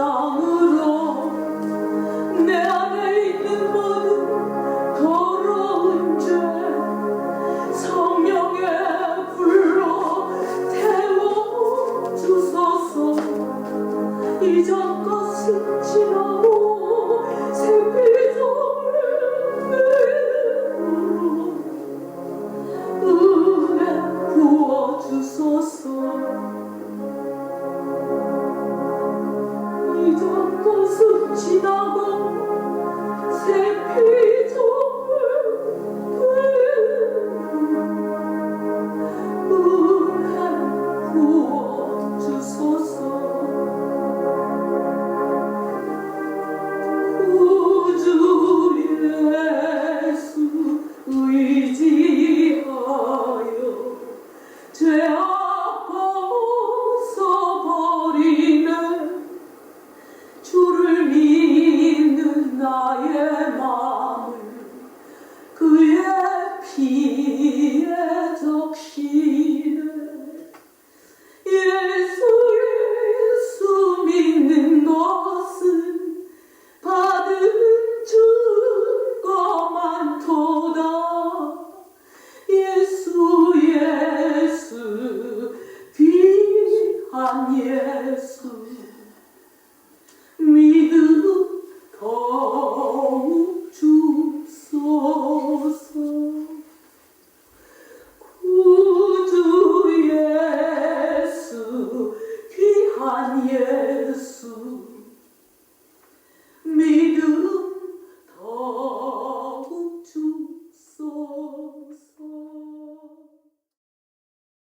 Oh. 길에 적시네 예수 예수 믿는 것은 받은 준 것만도다. 예수 예수 귀한 예수. 믿음 더욱 주소서.